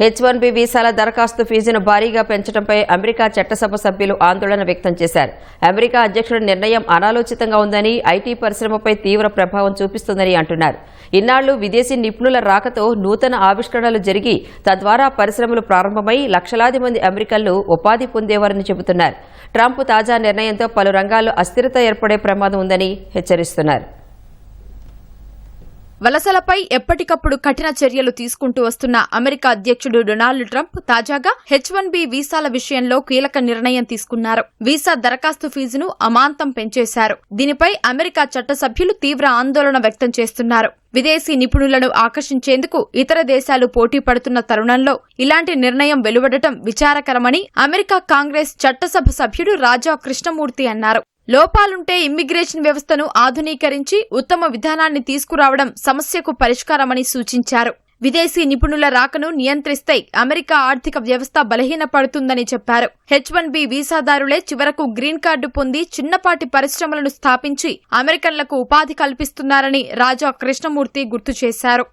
H one B వీసాల దరఖాస్తు ఫీజును భారీగా పెంచడంపై అమెరికా చట్టసభ సభ్యులు ఆందోళన వ్యక్తం చేశారు. అమెరికా అధ్యక్షుడి నిర్ణయం అనాలోచితంగా ఉందని ఐటీ పరిశ్రమపై తీవ్ర ప్రభావం చూపిస్తుందని అంటున్నారు. ఇన్నాళ్ళు విదేశీ నిపుణుల రాకతో నూతన ఆవిష్కరణలు జరిగి తద్వారా పరిశ్రమలు ప్రారంభమై లక్షలాది మంది అమెరికన్లు ఉపాధి పొందేవారని చెబుతున్నారు. ట్రంప్ తాజా నిర్ణయంతో పలు రంగాల్లో అస్థిరత ఏర్పడే ప్రమాదం ఉందని హెచ్చరిస్తున్నారు. వలసలపై ఎప్పటికప్పుడు కఠిన చర్యలు తీసుకుంటూ వస్తున్న అమెరికా అధ్యక్షుడు డొనాల్డ్ ట్రంప్ తాజాగా హెచ్ వన్ బి వీసాల విషయంలో కీలక నిర్ణయం తీసుకున్నారు. వీసా దరఖాస్తు ఫీజును అమాంతం పెంచేశారు. దీనిపై అమెరికా చట్టసభ్యులు తీవ్ర ఆందోళన వ్యక్తం చేస్తున్నారు. విదేశీ నిపుణులను ఆకర్షించేందుకు ఇతర దేశాలు పోటీ పడుతున్న తరుణంలో ఇలాంటి నిర్ణయం వెలువడటం విచారకరమని అమెరికా కాంగ్రెస్ చట్టసభ సభ్యుడు రాజా కృష్ణమూర్తి అన్నారు. లోపాలుంటే ఇమ్మిగ్రేషన్ వ్యవస్థను ఆధునీకరించి ఉత్తమ విధానాన్ని తీసుకురావడం సమస్యకు పరిష్కారమని సూచించారు. విదేశీ నిపుణుల రాకను నియంత్రిస్తే అమెరికా ఆర్థిక వ్యవస్థ బలహీనపడుతుందని చెప్పారు. హెచ్ వన్ బి వీసాదారులే చివరకు గ్రీన్ కార్డు పొంది చిన్నపాటి పరిశ్రమలను స్థాపించి అమెరికన్లకు ఉపాధి కల్పిస్తున్నారని రాజా కృష్ణమూర్తి గుర్తు చేశారు.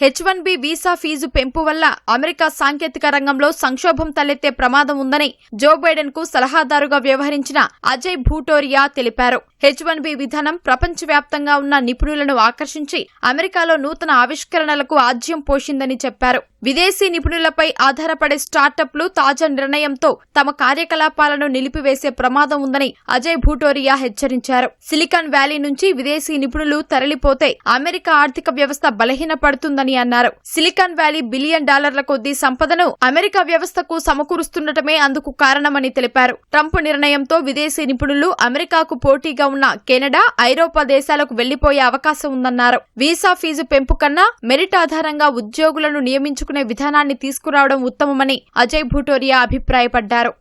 H one B visa fee పెంపు వల్ల అమెరికా సాంకేతిక రంగంలో సంక్షోభం తలెత్తే ప్రమాదం ఉందని జో బైడెన్కు సలహాదారుగా వ్యవహరించిన అజయ్ భూటోరియా తెలిపారు. హెచ్ వన్ బి విధానం ప్రపంచవ్యాప్తంగా ఉన్న నిపుణులను ఆకర్షించి అమెరికాలో నూతన ఆవిష్కరణలకు ఆజ్యం పోషిందని చెప్పారు. విదేశీ నిపుణులపై ఆధారపడే స్టార్టప్లు తాజా నిర్ణయంతో తమ కార్యకలాపాలను నిలిపివేసే ప్రమాదం ఉందని అజయ్ భూటోరియా హెచ్చరించారు. సిలికాన్ వ్యాలీ నుంచి విదేశీ నిపుణులు తరలిపోతే అమెరికా ఆర్థిక వ్యవస్థ బలహీనపడుతుందని అన్నారు. సిలికాన్ వ్యాలీ బిలియన్ డాలర్ల కొద్దీ సంపదను అమెరికా వ్యవస్థకు సమకూరుస్తుండటమే అందుకు కారణమని తెలిపారు. ట్రంప్ నిర్ణయంతో విదేశీ నిపుణులు అమెరికాకు పోటీగా ఉన్న కెనడా ఐరోపా దేశాలకు వెళ్ళిపోయే అవకాశం ఉందన్నారు. వీసా ఫీజు పెంపు కన్నా మెరిట్ ఆధారంగా ఉద్యోగులను నియమించుకునే విధానాన్ని తీసుకురావడం ఉత్తమమని అజయ్ భూటోరియా అభిప్రాయపడ్డారు.